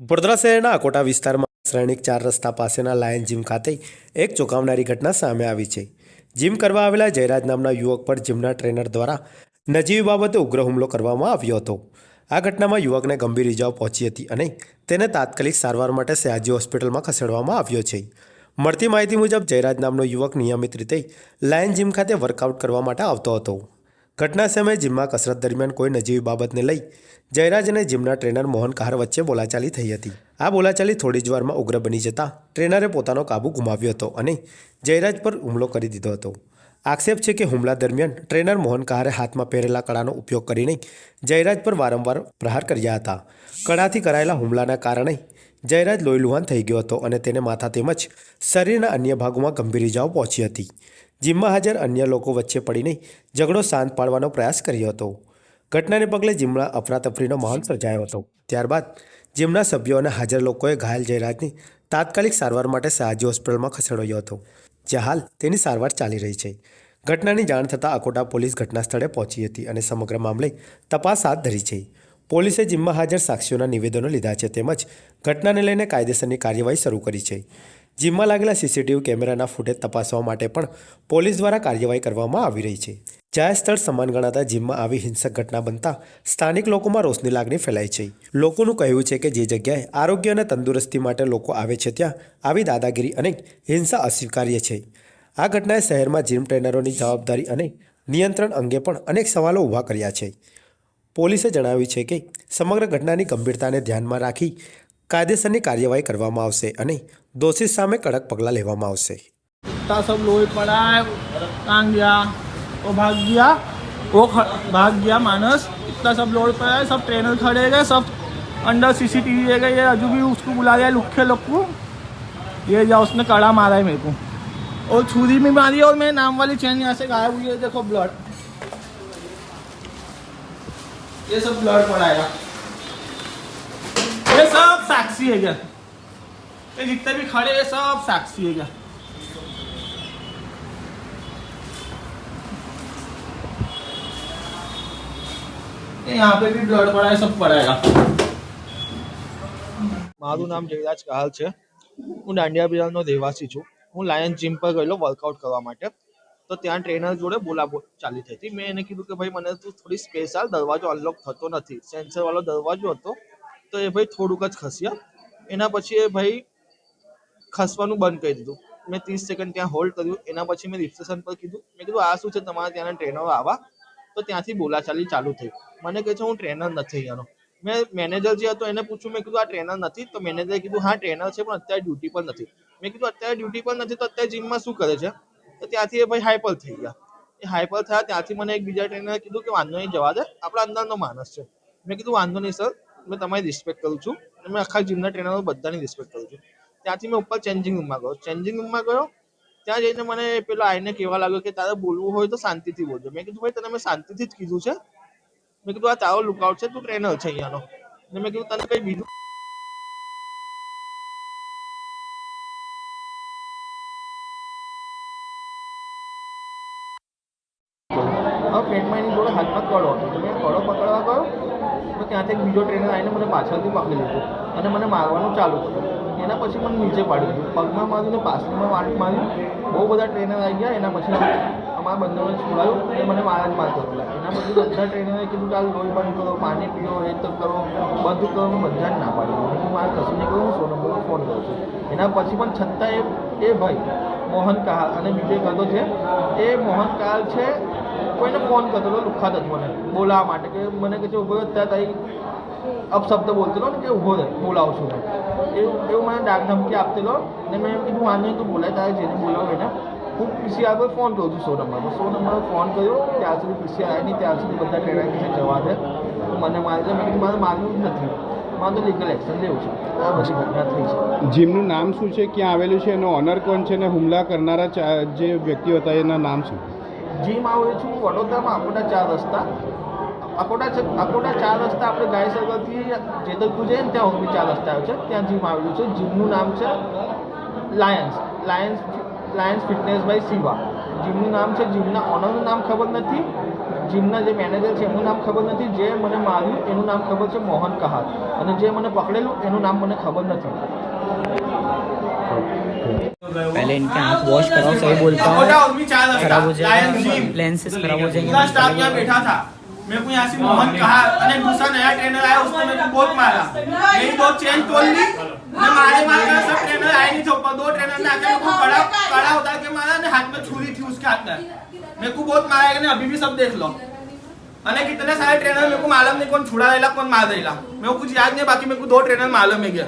વડોદરા શહેરના અકોટા વિસ્તારમાં શ્રેણિક ચાર રસ્તા પાસેના લાયન જીમ ખાતે એક ચોંકાવનારી ઘટના સામે આવી છે. જીમ કરવા આવેલા જયરાજ નામના યુવક પર જીમના ટ્રેનર દ્વારા નજીવી બાબતે ઉગ્ર હુમલો કરવામાં આવ્યો હતો. આ ઘટનામાં યુવકને ગંભીર ઇજાઓ પહોંચી હતી અને તેને તાત્કાલિક સારવાર માટે સયાજી હોસ્પિટલમાં ખસેડવામાં આવ્યો છે. મળતી માહિતી મુજબ, જયરાજ નામનો યુવક નિયમિત રીતે લાયન જીમ ખાતે વર્કઆઉટ કરવા માટે આવતો હતો. ઘટના સમયે જીમમાં કસરત દરમિયાન કોઈ નજીવી બાબતને લઈ જયરાજ અને જીમના ટ્રેનર મોહન કહાર વચ્ચે બોલાચાલી થઈ હતી. આ બોલાચાલી થોડી જ વારમાં ઉગ્ર બની જતાં ટ્રેનરે પોતાનો કાબુ ગુમાવ્યો હતો અને જયરાજ પર હુમલો કરી દીધો હતો. આક્ષેપ છે કે હુમલા દરમિયાન ટ્રેનર મોહન કહારે હાથમાં પહેરેલા કળાનો ઉપયોગ કરીને જયરાજ પર વારંવાર પ્રહાર કર્યા હતા. કળાથી કરાયેલા હુમલાના કારણે જયરાજ લોહીલુહાન થઈ ગયો હતો અને તેને માથા તેમજ શરીરના અન્ય ભાગોમાં ગંભીર ઇજાઓ પહોંચી હતી. જીમમાં હાજર અન્ય લોકો વચ્ચે પડીને ઝઘડો શાંત પાડવાનો પ્રયાસ કર્યો હતો. ઘટનાને પગલે જીમમાં અફરાતફરીનો માહોલ સર્જાયો હતો. ત્યારબાદ જીમના સભ્યો અને હાજર લોકોએ ઘાયલ જયરાજને તાત્કાલિક સારવાર માટે સયાજી હોસ્પિટલમાં ખસેડાયો હતો, જ્યાં હાલ તેની સારવાર ચાલી રહી છે. ઘટનાની જાણ થતાં અકોટા પોલીસ ઘટના સ્થળે પહોંચી હતી અને સમગ્ર મામલે તપાસ હાથ ધરી છે. પોલીસે જીમમાં હાજર સાક્ષીઓના નિવેદનો લીધા છે તેમજ ઘટનાને લઈને કાયદેસરની કાર્યવાહી શરૂ કરી છે. જીમમાં લાગેલા સીસીટીવી કેમેરાના ફૂટેજ તપાસવા માટે પણ પોલીસ દ્વારા કાર્યવાહી કરવામાં આવી રહી છે. જાહેર સ્થળ સમાન ગણાતા જીમમાં આવી હિંસક ઘટના બનતા સ્થાનિક લોકોમાં રોષની લાગણી ફેલાઈ છે. લોકોનું કહેવું છે કે જે જગ્યાએ આરોગ્ય અને તંદુરસ્તી માટે લોકો આવે છે ત્યાં આવી દાદાગીરી અને હિંસા અસ્વીકાર્ય છે. આ ઘટનાએ શહેરમાં જીમ ટ્રેનરોની જવાબદારી અને નિયંત્રણ અંગે પણ અનેક સવાલો ઊભા કર્યા છે. પોલીસે જણાવ્યું છે કે સમગ્ર ઘટનાની ગંભીરતાને ધ્યાનમાં રાખી કાયદેસરની કાર્યવાહી કરવામાં આવશે અને દોષિત સામે કડક પગલાં લેવામાં આવશે इतना सब लोहे पड़ा है टांग गया वो भाग गया वो ख- भाग गया मानस इतना सब लोड पड़ा है सब ट्रेनर खड़े गए सब अंडर सीसीटीवी ले गए ये अजू भी उसको बुला लिया लुखे लोग को ये जा उसने कड़ा मारा है मेरे को और छुरी में मारी और मेरे नाम वाली चैन यहाँ से गायब हुई है देखो ब्लड ये सब ब्लड पड़ा है ये सब साक्षी है क्या ये जितने भी खड़े हैं सब साक्षी है क्या ये यहाँ पे भी ब्लड पड़ा है सब पड़ेगा મારું નામ જયરાજ કહાલ છે હું દાંડિયા બિરારનો રહેવાસી છું હું લાયન જીમ પર ગયેલો વર્કઆઉટ કરવા માટે તો ત્યાં ટ્રેનર જોડે બોલાબોલ ચાલી થઈ હતી મેં એને કીધું કે ભાઈ મને તું થોડી સ્પેસ આલ દરવાજો અનલોક થતો નથી સેન્સર વાળો દરવાજો હતો તો એ ભાઈ થોડુંક જ ખસ્યા એના પછી એ ભાઈ ખસવાનું બંધ કરી દીધું. મેં ત્રીસ સેકન્ડ ત્યાં હોલ્ડ કર્યું. એના પછી મેં રિસેપ્શન પર કીધું. મેં કીધું, આ શું છે? તમારા ત્યાંના ટ્રેનરો આવા? તો ત્યાંથી બોલાચાલી ચાલુ થઈ. મને કહે છે, હું ટ્રેનર નથી અહીંયાનો. મેં મેનેજર જે હતો એને પૂછ્યું. મેં કીધું, આ ટ્રેનર નથી? તો મેનેજરે કીધું, હા ટ્રેનર છે, પણ અત્યારે ડ્યુટી પર નથી. મેં કીધું, અત્યારે ડ્યુટી પર નથી, તો અત્યારે જીમમાં શું કરે છે? તો ત્યાંથી એ ભાઈ હાઈપર થઈ ગયા. એ હાઈપર થયા. ત્યાંથી મને એક બીજા ટ્રેનરે કીધું કે, વાંધો નહીં, જવા દે. આપણા અંદરનો માણસ છે. મેં કીધું, વાંધો નહીં સર મેં તમારી રિસ્પેક્ટ કરું છું મેં આખા જીમના ટ્રેનરો બધાની રિસ્પેક્ટ કરું છું. ત્યાંથી મેં ઉપર ચેન્જિંગ રૂમમાં ગયો. ચેન્જિંગ રૂમમાં ગયો, ત્યાં જઈને મને પેલો આઈને કહેવા લાગ્યો કે, તારે બોલવું હોય તો શાંતિથી બોલજો. મેં કીધું, ભાઈ, તને મેં શાંતિથી જ કીધું છે. મેં કીધું, આ તારો લુકઆઉટ છે, તું ટ્રેનર છે અહીંયાનો. મેં કીધું, તને કઈ બીજું હવે પેટમાં એની જોડે હાથમાં કડો હતો. તો મેં કડો પકડવા ગયો, તો ત્યાંથી એક બીજો ટ્રેનર આવીને મને પાછળથી પકડી લીધો અને મને મારવાનું ચાલુ કર્યું. એના પછી મને નીચે પાડી દીધું પગમાં મારીને, પાછળમાં વાટ માર્યું બહુ બધા ટ્રેનર આવી ગયા. એના પછી અમારા બંધોને છોડાયું અને મને મારા જ માર કરો એના પછી બધા ટ્રેનરે કીધું ચાલ લોહી બંધ કરો, પાણી પીઓ, એ તો કરો, બધું કરો બધા જ ના પાડી દીધું હું મારે કશું નહીં કરું હું સો નંબરનો ફોન કરું છું. એના પછી પણ છતાં એ એ ભાઈ, મોહન કાલ અને બીજો એક હતો છે, એ મોહન કાલ છે, કોઈને ફોન કરતો હતો લુખ્ખા તત્વોને બોલાવવા માટે કે મને કે છે, ઊભો ત્યાં તારી અપશબ્દ બોલતો હતો ને કે ઊભો રહે બોલાવું છું એવું એવું મને ડાક ધમકી આપતેલો ને મેં એમ કીધું વાંધો તું બોલાય, તારે જેને બોલાવો એને. હું પીસીઆર પર ફોન કરું છું સો નંબર સો નંબર ફોન કર્યો, ત્યાં સુધી પીસીઆર આવી નહીં, ત્યાં સુધી બધા કહેવાય કે જવા દે. મને મારે મેં મારે મારવું જ નથી. મારે કલેક્શન લેવું છે. આ બધી ઘટના થઈ છે. જીમનું નામ શું છે ક્યાં આવેલું છે એનો ઓનર કોણ છે અને હુમલા કરનારા જે વ્યક્તિઓ હતા એના નામ શું? જીમ આવું છું વડોદરામાં અકોટા ચાર રસ્તા. અકોટા અકોટા ચાર રસ્તા આપણે ગાય સર્કલથી જેતલપુર જઈએ ને ત્યાં ઓગણી ચાર રસ્તા આવે છે. ત્યાં જીમ આવેલું છે. જીમનું નામ છે lions. Lions lions fitness by Siva. જીમનું નામ છે જીમના ઓનરનું નામ ખબર નથી જીમના જે મેનેજર છે એનું નામ ખબર નથી જે મને માર્યું એનું નામ ખબર છે મોહન કહાર અને જે મને પકડેલું એનું નામ મને ખબર નથી पहले इनके हाथ वॉश कराओ सही बोलता मोटा हूँ आदमी चार रस्ता खराब हो लायन जाएगा जिम लेंसेज खराब हो जाएंगे पूरा स्टाफ यहाँ बैठा था मेरे को यहाँ से मोहन कहा और एक दूसरा नया ट्रेनर आया उसने मेरे को बहुत मारा मेरी दो चेन तोड़ ली मैं मारे मार कर सब ट्रेनर आए नहीं थे ऊपर दो ट्रेनर ने आकर मेरे को कड़ा कड़ा उतार के मारा ने हाथ में छुरी थी उसके हाथ में मेरे को बहुत मारा है अभी भी सब देख लो અને कितने सारे ट्रेनर मेरे को मालूम नहीं कौन छुड़ा रहेला कौन मार रहेला मेरे को कुछ याद नहीं बाकी मेरे को दो ट्रेनर मालूम है क्या